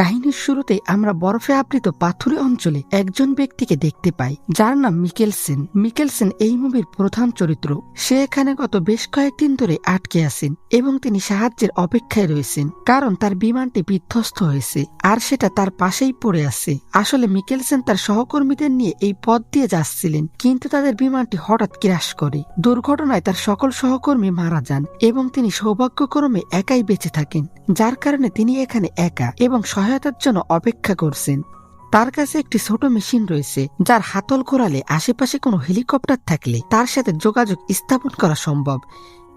কাহিনীর শুরুতে আমরা বরফে আবৃত পাথুরে অঞ্চলে একজন ব্যক্তিকে দেখতে পাই, যার নাম মিকেলসেন মিকেলসেন এই মুভির প্রধান চরিত্র। সে এখানে গত বেশ কয়েকদিন ধরে আটকে আছেন এবং তিনি সাহায্যের অপেক্ষায় রয়েছেন, কারণ তার বিমানটি বিধ্বস্ত হয়েছে আর সেটা তার পাশেই পড়ে আছে। আসলে মিকেলসেন তার সহকর্মীদের নিয়ে এই পথ দিয়ে যাচ্ছিলেন, কিন্তু তাদের বিমানটি হঠাৎ ক্রাশ করে। দুর্ঘটনায় তার সকল সহকর্মী মারা যান এবং তিনি সৌভাগ্যক্রমে একাই বেঁচে থাকেন, যার কারণে তিনি এখানে একা এবং সহায়তার জন্য অপেক্ষা করছেন। তার কাছে একটি ছোট মেশিন রয়েছে, যার হাতল ঘোরালে আশেপাশে কোনো হেলিকপ্টার থাকলে তার সাথে যোগাযোগ স্থাপন করা সম্ভব।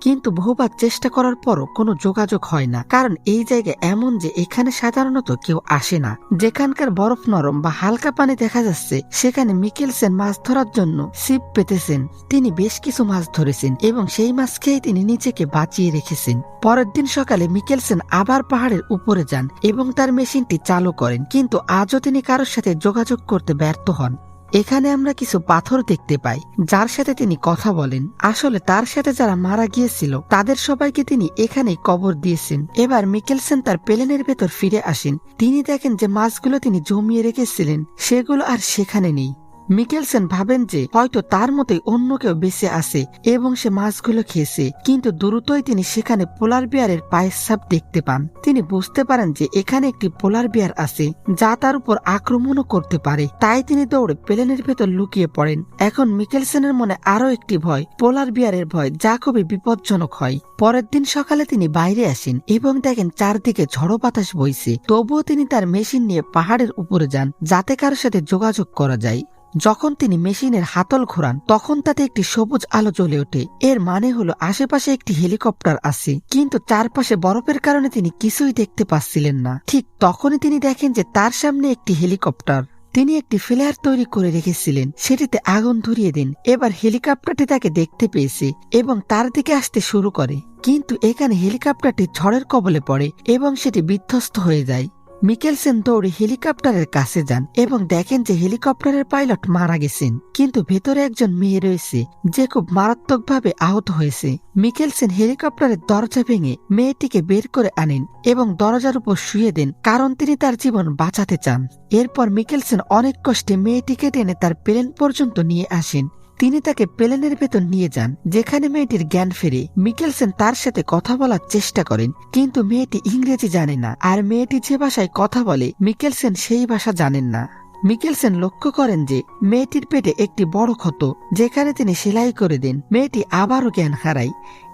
কিন্তু বহুবার চেষ্টা করার পরও কোনো যোগাযোগ হয় না। কারণ এই জায়গা এমন যে এখানে সাধারণত কেউ আসে না। যেখানকার বরফ নরম বা হালকা পানি দেখা যাচ্ছে, সেখানে মিকেলসেন মাছ ধরার জন্য ছিপ পেতেছেন। তিনি বেশ কিছু মাছ ধরেছেন এবং সেই মাছ খেয়ে তিনি নিজেকে বাঁচিয়ে রেখেছেন। পরের দিন সকালে মিকেলসেন আবার পাহাড়ের উপরে যান এবং তার মেশিনটি চালু করেন। কিন্তু আজও তিনি কারোর সাথে যোগাযোগ করতে ব্যর্থ হন। এখানে আমরা কিছু পাথর দেখতে পাই, যার সাথে তিনি কথা বলেন। আসলে তার সাথে যারা মারা গিয়েছিল, তাদের সবাইকে তিনি এখানেই কবর দিয়েছেন। এবার মিকেলসেন তার প্লেনের ভেতর ফিরে আসেন। তিনি দেখেন যে মাছগুলো তিনি জমিয়ে রেখেছিলেন, সেগুলো আর সেখানে নেই। মিকেলসেন ভাবেন যে হয়তো তার মতোই অন্য কেউ বেঁচে আছে এবং সে মাছগুলো খেয়েছে, কিন্তু দ্রুতই তিনি সেখানে পোলার বিয়ারের পায়ের ছাপ দেখতে পান। তিনি বুঝতে পারেন যে এখানে একটি পোলার বিয়ার আছে, যা তার উপর আক্রমণও করতে পারে। তাই তিনি দৌড়ে প্লেনের ভেতর লুকিয়ে পড়েন। এখন মিকেলসেনের মনে আরও একটি ভয়, পোলার বিয়ারের ভয় যা খুবই বিপজ্জনক হয়। পরের দিন সকালে তিনি বাইরে আসেন এবং দেখেন চারদিকে ঝড়ো বাতাস বইছে। তবুও তিনি তার মেশিন নিয়ে পাহাড়ের উপরে যান, যাতে কারোর সাথে যোগাযোগ করা যায়। যখন তিনি মেশিনের হাতল ঘোরান, তখন তাতে একটি সবুজ আলো জ্বলে ওঠে। এর মানে হলো আশেপাশে একটি হেলিকপ্টার আছে, কিন্তু চারপাশে বরফের কারণে তিনি কিছুই দেখতে পাচ্ছিলেন না। ঠিক তখনই তিনি দেখেন যে তার সামনে একটি হেলিকপ্টার। তিনি একটি ফ্লেয়ার তৈরি করে রেখেছিলেন, সেটিতে আগুন ধরিয়ে দিন। এবার হেলিকপ্টারটি তাকে দেখতে পেয়েছে এবং তার দিকে আসতে শুরু করে। কিন্তু এখানে হেলিকপ্টারটি ঝড়ের কবলে পড়ে এবং সেটি বিধ্বস্ত হয়ে যায়। মিকেলসেন দৌড়ে হেলিকপ্টারের কাছে যান এবং দেখেন যে হেলিকপ্টারের পাইলট মারা গেছেন। কিন্তু ভেতরে একজন মেয়ে রয়েছে, যে খুব মারাত্মকভাবে আহত হয়েছে। মিকেলসেন হেলিকপ্টারের দরজা ভেঙে মেয়েটিকে বের করে আনেন এবং দরজার উপর শুয়ে দেন, কারণ তিনি তার জীবন বাঁচাতে চান। এরপর মিকেলসেন অনেক কষ্টে মেয়েটিকে টেনে তার প্লেন পর্যন্ত নিয়ে আসেন। তিনি তাকে প্লেনের ভেতর নিয়ে যান, যেখানে মেয়েটির জ্ঞান ফেরে। মিকেলসেন তার সাথে কথা বলার চেষ্টা করেন, কিন্তু মেয়েটি ইংরেজি জানে না, আর মেয়েটি যে ভাষায় কথা বলে, মিকেলসেন সেই ভাষা জানেন না। মিকেলসেন লক্ষ্য করেন যে, মেয়েটির পেটে একটি বড় ক্ষত, যেখানে তিনি সেলাই করে দেন। মেয়েটি আবারও জ্ঞান হারায়।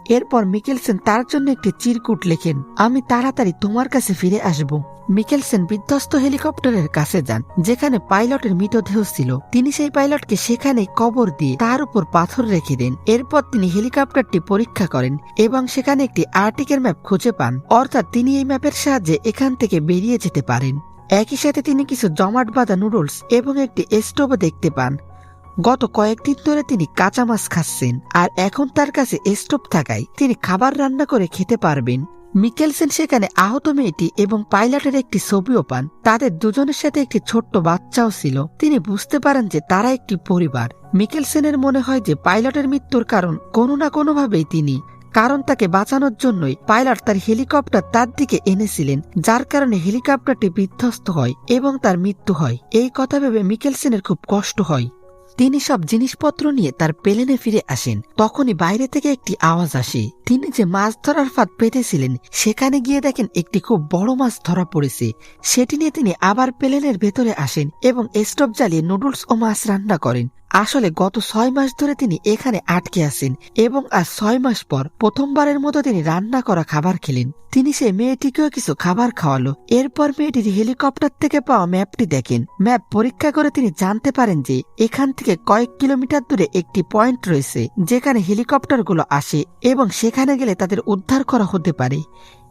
এরপর মিকেলসেন তার জন্য একটি চিরকুট লেখেন, আমি তাড়াতাড়ি তোমার কাছে ফিরে আসব। মিকেলসেন বিধ্বস্ত হেলিকপ্টারের কাছে যান, যেখানে পাইলটের মৃতদেহ ছিল। তিনি সেই পাইলটকে সেখানে কবর দিয়ে তার উপর পাথর রেখে দেন। এরপর তিনি হেলিকপ্টারটি পরীক্ষা করেন এবং সেখানে একটি আর্টিকের ম্যাপ খুঁজে পান। অর্থাৎ তিনি এই ম্যাপের সাহায্যে এখান থেকে বেরিয়ে যেতে পারেন। একই সাথে তিনি কিছু জমাট বাঁধা নুডলস এবং একটি স্টোভও দেখতে পান। গত কয়েকদিন ধরে তিনি কাঁচা মাছ খাচ্ছেন, আর এখন তার কাছে স্টোভ থাকায় তিনি খাবার রান্না করে খেতে পারবেন। মিকেলসেন সেখানে আহত মেয়েটি এবং পাইলটের একটি ছবিও পান। তাদের দুজনের সাথে একটি ছোট্ট বাচ্চাও ছিল। তিনি বুঝতে পারেন যে তারা একটি পরিবার। মিকেলসেনের মনে হয় যে পাইলটের মৃত্যুর কারণ কোনো না কোনোভাবেই তিনি, কারণ তাকে বাঁচানোর জন্যই পাইলট তার হেলিকপ্টার তার দিকে এনেছিলেন, যার কারণে হেলিকপ্টারটি বিধ্বস্ত হয় এবং তার মৃত্যু হয়। এই কথা ভেবে মিকেলসেনের খুব কষ্ট হয়। তিনি সব জিনিসপত্র নিয়ে তার পেলেনে ফিরে আসেন। তখনই বাইরে থেকে একটি আওয়াজ আসে। তিনি যে মাছ ধরার ফাঁদ পেতেছিলেন, সেখানে গিয়ে দেখেন একটি খুব বড় মাছ ধরা পড়েছে। সেটি নিয়ে তিনি আবার পেলেনের ভেতরে আসেন এবং স্টোভ জ্বালিয়ে নুডলস ও মাছ রান্না করেন। আসলে গত ছয় মাস ধরে তিনি এখানে আটকে আছেন এবং আজ ছয় মাস পর প্রথমবারের মতো তিনি রান্না করা খাবার খেলেন। তিনি সেই মেয়েটিকেও কিছু খাবার খাওয়ালো। এরপর মেয়েটির হেলিকপ্টার থেকে পাওয়া ম্যাপটি দেখেন। ম্যাপ পরীক্ষা করে তিনি জানতে পারেন যে এখান থেকে কয়েক কিলোমিটার দূরে একটি পয়েন্ট রয়েছে, যেখানে হেলিকপ্টারগুলো আসে এবং সেখানে গেলে তাদের উদ্ধার করা হতে পারে।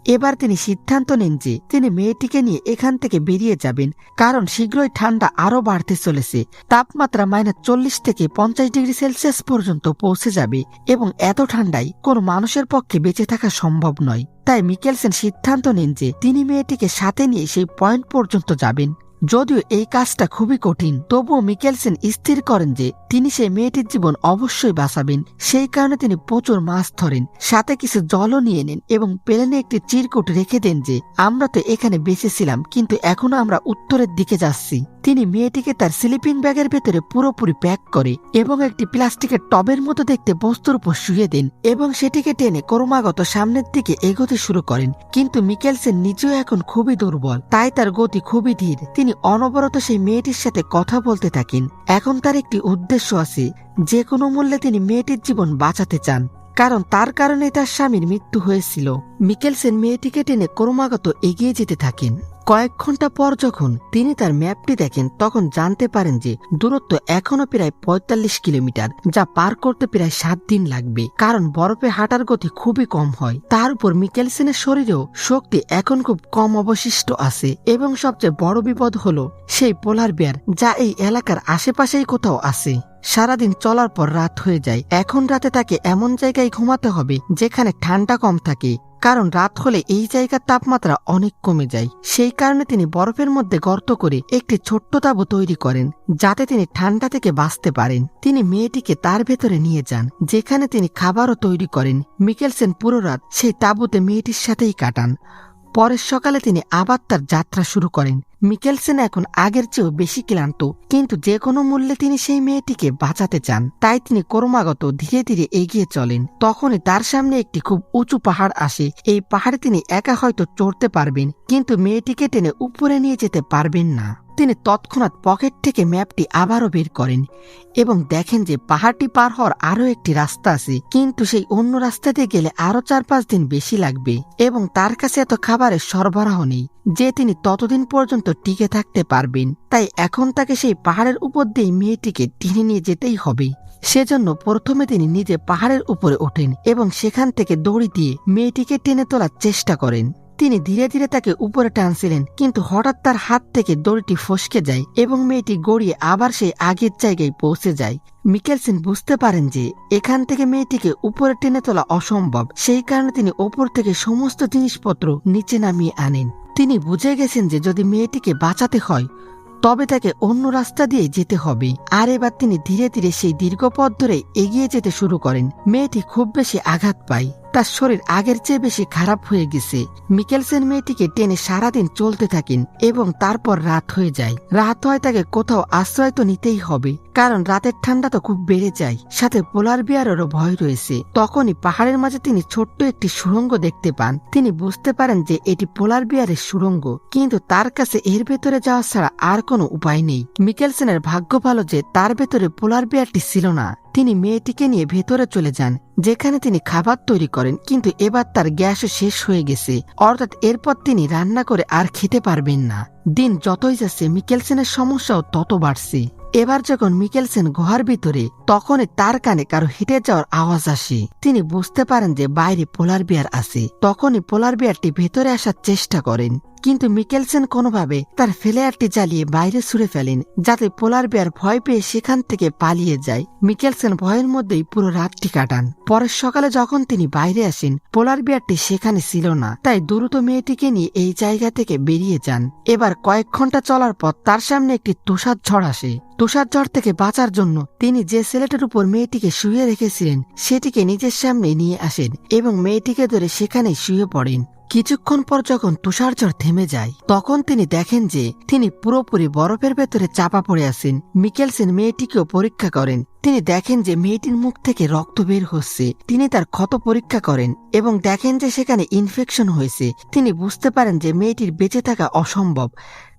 এবার তিনি সিদ্ধান্ত নেন যে তিনি মেয়েটিকে নিয়ে এখান থেকে বেরিয়ে যাবেন, কারণ শীঘ্রই ঠান্ডা আরও বাড়তে চলেছে। তাপমাত্রা মাইনাস চল্লিশ থেকে পঞ্চাশ ডিগ্রি সেলসিয়াস পর্যন্ত পৌঁছে যাবে এবং এত ঠান্ডায় কোনো মানুষের পক্ষে বেঁচে থাকা সম্ভব নয়। তাই মিকেলসেন সিদ্ধান্ত নেন যে তিনি মেয়েটিকে সাথে নিয়ে সেই পয়েন্ট পর্যন্ত যাবেন। যদিও এই কাজটা খুবই কঠিন, তবুও মিকেলসেন স্থির করেন যে তিনি সেই মেয়েটির জীবন অবশ্যই বাঁচাবেন। সেই কারণে তিনি প্রচুর মাছ ধরেন, সাথে কিছু জলও নিয়ে নেন এবং প্লেনে একটি চিরকুট রেখে দেন যে, আমরা তো এখানে বেঁচেছিলাম কিন্তু এখনও আমরা উত্তরের দিকে যাচ্ছি। তিনি মেয়েটিকে তার স্লিপিং ব্যাগের ভেতরে পুরোপুরি প্যাক করে এবং একটি প্লাস্টিকের টবের মতো দেখতে বস্তুর উপর শুয়ে দেন এবং সেটিকে টেনে ক্রমাগত সামনের দিকে এগোতে শুরু করেন। কিন্তু মিকেলসেন নিজেও এখন খুবই দুর্বল, তাই তার গতি খুবই ধীর। তিনি অনবরত সেই মেয়েটির সাথে কথা বলতে থাকেন। এখন তার একটি উদ্দেশ্য আছে, যে কোনো মূল্যে তিনি মেয়েটির জীবন বাঁচাতে চান। কারণ তার কারণে তার স্বামীর মৃত্যু হয়েছিল। মিকেলসেন মেয়েটিকে টেনে ক্রমাগত এগিয়ে যেতে থাকেন। কয়েক ঘণ্টা পর যখন তিনি তার ম্যাপটি দেখেন, তখন জানতে পারেন যে দূরত্ব এখনও প্রায় পঁয়তাল্লিশ কিলোমিটার, যা পার করতে প্রায় সাত দিন লাগবে। কারণ বরফে হাঁটার গতি খুবই কম হয়। তার উপর মিকেলসেনের শরীরেও শক্তি এখন খুব কম অবশিষ্ট আছে এবং সবচেয়ে বড় বিপদ হলো সেই পোলার বিয়ার, যা এই এলাকার আশেপাশেই কোথাও আছে। সারাদিন চলার পর রাত হয়ে যায়। এখন রাতে তাকে এমন জায়গায় ঘুমাতে হবে, যেখানে ঠান্ডা কম থাকে। কারণ রাত হলে এই জায়গার তাপমাত্রা অনেক কমে যায়। সেই কারণে তিনি বরফের মধ্যে গর্ত করে একটি ছোট্ট তাঁবু তৈরি করেন, যাতে তিনি ঠান্ডা থেকে বাঁচতে পারেন। তিনি মেয়েটিকে তার ভেতরে নিয়ে যান, যেখানে তিনি খাবারও তৈরি করেন। মিকেলসেন পুরো রাত সেই তাঁবুতে মেয়েটির সাথেই কাটান। পরের সকালে তিনি আবার তার যাত্রা শুরু করেন। মিকেলসেন এখন আগের চেয়েও বেশি ক্লান্ত, কিন্তু যে কোনো মূল্যে তিনি সেই মেয়েটিকে বাঁচাতে চান। তাই তিনি ক্রমাগত ধীরে ধীরে এগিয়ে চলেন। তখনই তার সামনে একটি খুব উঁচু পাহাড় আসে। এই পাহাড়ে তিনি একা হয়তো চড়তে পারবেন, কিন্তু মেয়েটিকে টেনে উপরে নিয়ে যেতে পারবেন না। তিনি তৎক্ষণাৎ পকেট থেকে ম্যাপটি আবারও বের করেন এবং দেখেন যে পাহাড়টি পার হওয়ার আরও একটি রাস্তা আছে। কিন্তু সেই অন্য রাস্তা দিয়ে গেলে আরও চার পাঁচ দিন বেশি লাগবে এবং তার কাছে এত খাবারের সরবরাহ নেই যে তিনি ততদিন পর্যন্ত টিকে থাকতে পারবেন। তাই এখন তাকে সেই পাহাড়ের উপর দিয়ে মেয়েটিকে টেনে নিয়ে যেতেই হবে। সেজন্য প্রথমে তিনি নিজে পাহাড়ের উপরে ওঠেন এবং সেখান থেকে দড়ি দিয়ে মেয়েটিকে টেনে তোলার চেষ্টা করেন। তিনি ধীরে ধীরে তাকে উপরে টানছিলেন, কিন্তু হঠাৎ তার হাত থেকে দড়িটি ফসকে যায় এবং মেয়েটি গড়িয়ে আবার সেই আগের জায়গায় পৌঁছে যায়। মিকেলসেন বুঝতে পারেন যে এখান থেকে মেয়েটিকে উপরে টেনে তোলা অসম্ভব, সেই কারণে তিনি ওপর থেকে সমস্ত জিনিসপত্র নিচে নামিয়ে আনেন। তিনি বুঝে গেছেন যে যদি মেয়েটিকে বাঁচাতে হয়, তবে তাকে অন্য রাস্তা দিয়ে যেতে হবে। আর এবার তিনি ধীরে ধীরে সেই দীর্ঘ পথ ধরে এগিয়ে যেতে শুরু করেন। মেয়েটি খুব বেশি আঘাত পায়। তার শরীর আগের চেয়ে বেশি খারাপ হয়ে গেছে। মিকেলসেন মেয়েটিকে টেনে সারাদিন চলতে থাকেন এবং তারপর রাত হয়ে যায়। রাত হয় তাকে কোথাও আশ্রয় তো নিতেই হবে, কারণ রাতের ঠান্ডা তো খুব বেড়ে যায়। সাথে পোলার বিয়ারেরও ভয় রয়েছে। তখনই পাহাড়ের মাঝে তিনি ছোট্ট একটি সুড়ঙ্গ দেখতে পান। তিনি বুঝতে পারেন যে এটি পোলার বিয়ারের সুড়ঙ্গ, কিন্তু তার কাছে এর ভেতরে যাওয়া ছাড়া আর কোনো উপায় নেই। মিকেলসেনের ভাগ্য ভালো যে তার ভেতরে পোলার বিয়ারটি ছিল না। তিনি মেয়েটিকে নিয়ে ভেতরে চলে যান, যেখানে তিনি খাবার তৈরি করেন, কিন্তু এবার তার গ্যাস শেষ হয়ে গেছে। অর্থাৎ এরপর তিনি রান্না করে আর খেতে পারবেন না। দিন যতই যাচ্ছে, মিকেলসেনের সমস্যাও তত বাড়ছে। এবার যখন মিকেলসেন গুহার ভিতরে, তখনই তার কানে কারও হেঁটে যাওয়ার আওয়াজ আসে। তিনি বুঝতে পারেন যে বাইরে পোলার বিয়ার আছে। তখনই পোলার বিয়ারটি ভেতরে আসার চেষ্টা করেন। কিন্তু মিকেলসেন কোনোভাবে তার ফ্লেয়ারটি জ্বালিয়ে বাইরে ছুড়ে ফেলেন, যাতে পোলার বেয়ার ভয় পেয়ে সেখান থেকে পালিয়ে যায়। মিকেলসেন ভয়ের মধ্যেই পুরো রাতটি কাটান। পরের সকালে যখন তিনি বাইরে আসেন, পোলার বিয়ারটি সেখানে ছিল না, তাই দ্রুত মেয়েটিকে নিয়ে এই জায়গা থেকে বেরিয়ে যান। এবার কয়েক ঘণ্টা চলার পর তার সামনে একটি তুষার ঝড় আসে। তুষার ঝড় থেকে বাঁচার জন্য তিনি যে ছেলেটার উপর মেয়েটিকে শুয়ে রেখেছিলেন, সেটিকে নিজের সামনে নিয়ে আসেন এবং মেয়েটিকে ধরে সেখানে শুয়ে পড়েন। কিছুক্ষণ পর যখন তুষারঝড় থেমে যায়, তখন তিনি দেখেন যে তিনি পুরোপুরি বরফের ভেতরে চাপা পড়ে আছেন। মিকেলসেন মেয়েটিকেও পরীক্ষা করেন। তিনি দেখেন যে মেয়েটির মুখ থেকে রক্ত বের হচ্ছে। তিনি তার ক্ষত পরীক্ষা করেন এবং দেখেন যে সেখানে ইনফেকশন হয়েছে। তিনি বুঝতে পারেন যে মেয়েটির বেঁচে থাকা অসম্ভব।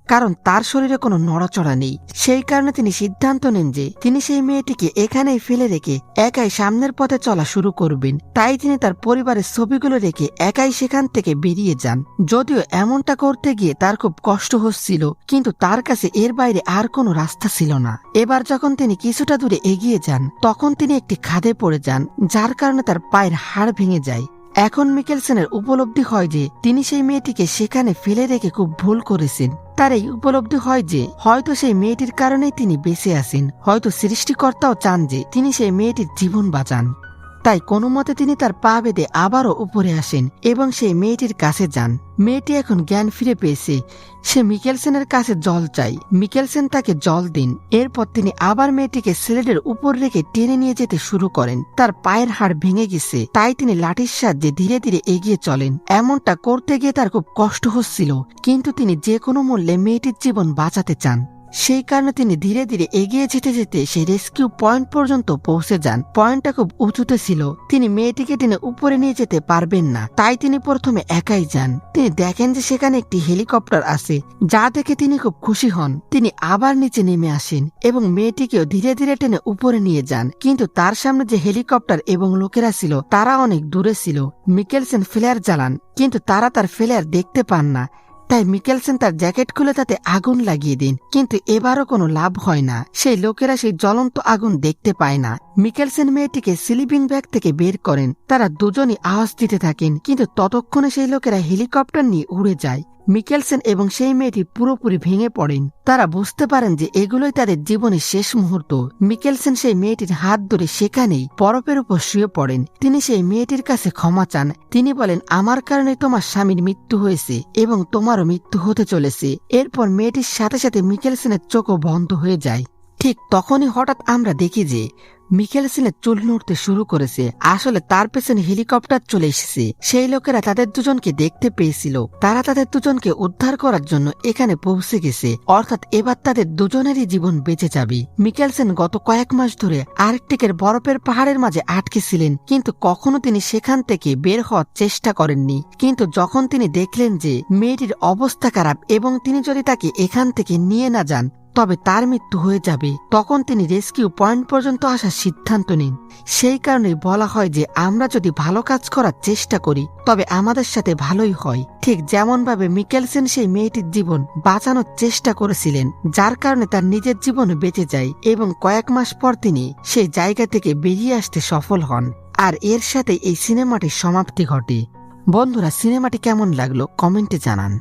কারণ তার শরীরে কোনো নড়াচড়া নেই। সেই কারণে তিনি সিদ্ধান্ত নেন যে তিনি সেই মেয়েটিকে এখানেই ফেলে রেখে একাই সামনের পথে চলা শুরু করবেন। তাই তিনি তার পরিবারের ছবিগুলো রেখে একাই সেখান থেকে বেরিয়ে যান। যদিও এমনটা করতে গিয়ে তার খুব কষ্ট হচ্ছিল, কিন্তু তার কাছে এর বাইরে আর কোনো রাস্তা ছিল না। এবার যখন তিনি কিছুটা দূরে এগিয়ে যান, তখন তিনি একটি খাদে পড়ে যান, যার কারণে তার পায়ের হাড় ভেঙে যায়। এখন মিকেলসেনের উপলব্ধি হয় যে, তিনি সেই মেয়েটিকে সেখানে ফেলে রেখে খুব ভুল করেছেন। তার এই উপলব্ধি হয় যে, হয়তো সেই মেয়েটির কারণেই তিনি বেঁচে আছেন। হয়তো সৃষ্টিকর্তাও চান যে, তিনি সেই মেয়েটির জীবন বাঁচান। তাই কোনো মতে তিনি তার পা বেঁধে আবারও উপরে আসেন এবং সেই মেয়েটির কাছে যান। মেয়েটি এখন জ্ঞান ফিরে পেয়েছে। সে মিকেলসেনের কাছে জল চাই। মিকেলসেন তাকে জল দিন। এরপর তিনি আবার মেয়েটিকে সিলেটের উপর রেখে টেনে নিয়ে যেতে শুরু করেন। তার পায়ের হাড় ভেঙে গেছে। তাই তিনি লাঠির সাহায্যে ধীরে ধীরে এগিয়ে চলেন। এমনটা করতে গিয়ে তার খুব কষ্ট হচ্ছিল। কিন্তু তিনি যে কোনো মূল্যে মেয়েটির জীবন বাঁচাতে চান। সেই কারণে তিনি ধীরে ধীরে এগিয়ে যেতে যেতে সেই রেস্কিউ পয়েন্ট পর্যন্ত পৌঁছে যান। পয়েন্টটা খুব উঁচুতে ছিল। তিনি মেয়েটিকে টেনে উপরে নিয়ে যেতে পারবেন না। তাই তিনি প্রথমে একাই যান। তিনি দেখেন যে সেখানে একটি হেলিকপ্টার আছে, যা দেখে তিনি খুব খুশি হন। তিনি আবার নিচে নেমে আসেন এবং মেয়েটিকেও ধীরে ধীরে টেনে উপরে নিয়ে যান। কিন্তু তার সামনে যে হেলিকপ্টার এবং লোকেরা ছিল, তারা অনেক দূরে ছিল। মিকেলসেন ফ্লেয়ার জ্বালান, কিন্তু তারা তার ফ্লেয়ার দেখতে পান না। তাই মিকেলসেন তার জ্যাকেট খুলে তাতে আগুন লাগিয়ে দিন, কিন্তু এবারও কোনো লাভ হয় না। সেই লোকেরা সেই জ্বলন্ত আগুন দেখতে পায় না। মিকেলসেন মেয়েটিকে স্লিপিং ব্যাগ থেকে বের করেন। তারা দুজনই আওয়াজ দিতে থাকেন, কিন্তু ততক্ষণে সেই লোকেরা হেলিকপ্টার নিয়ে উড়ে যায়। মিকেলসেন এবং সেই মেয়েটি পুরোপুরি ভেঙে পড়েন। তারা বুঝতে পারেন যে এগুলোই তাদের জীবনের শেষ মুহূর্ত। মিকেলসেন সেই মেয়েটির হাত ধরে সেখানেই বরফের উপর শুয়ে পড়েন। তিনি সেই মেয়েটির কাছে ক্ষমা চান। তিনি বলেন, আমার কারণে তোমার স্বামীর মৃত্যু হয়েছে এবং তোমারও মৃত্যু হতে চলেছে। এরপর মেয়েটির সাথে সাথে মিকেলসেনের চোখও বন্ধ হয়ে যায়। ঠিক তখনই হঠাৎ আমরা দেখি যে মিকেলসেনের চুল নড়তে শুরু করেছে। আসলে তার পেছনে হেলিকপ্টার চলে এসেছে। সেই লোকেরা তাদের দুজনকে দেখতে পেয়েছিল। তারা তাদের দুজনকে উদ্ধার করার জন্য এখানে পৌঁছে গেছে। অর্থাৎ এবার তাদের দুজনেরই জীবন বেঁচে যাবে। মিকেলসেন গত কয়েক মাস ধরে আর্কটিকের বরফের পাহাড়ের মাঝে আটকে ছিলেন, কিন্তু কখনো তিনি সেখান থেকে বের হওয়ার চেষ্টা করেননি। কিন্তু যখন তিনি দেখলেন যে মেয়েটির অবস্থা খারাপ এবং তিনি যদি তাকে এখান থেকে নিয়ে না যান তবে তার মৃত্যু হয়ে যাবে তখন তিনি রেস্কিউ পয়েন্ট পর্যন্ত আসার সিদ্ধান্ত নিন। সেই কারণে বলা হয় যে, আমরা যদি ভালো কাজ করার চেষ্টা করি, তবে আমাদের সাথে ভালোই হয়। ঠিক যেমনভাবে মিকেলসেন সেই মেয়েটির জীবন বাঁচানোর চেষ্টা করেছিলেন, যার কারণে তার নিজের জীবন বেঁচে যায় এবং কয়েক মাস পর তিনি সেই জায়গা থেকে বেরিয়ে আসতে সফল হন। আর এর সাথে এই সিনেমাটির সমাপ্তি ঘটে। বন্ধুরা, সিনেমাটি কেমন লাগল কমেন্টে জানান।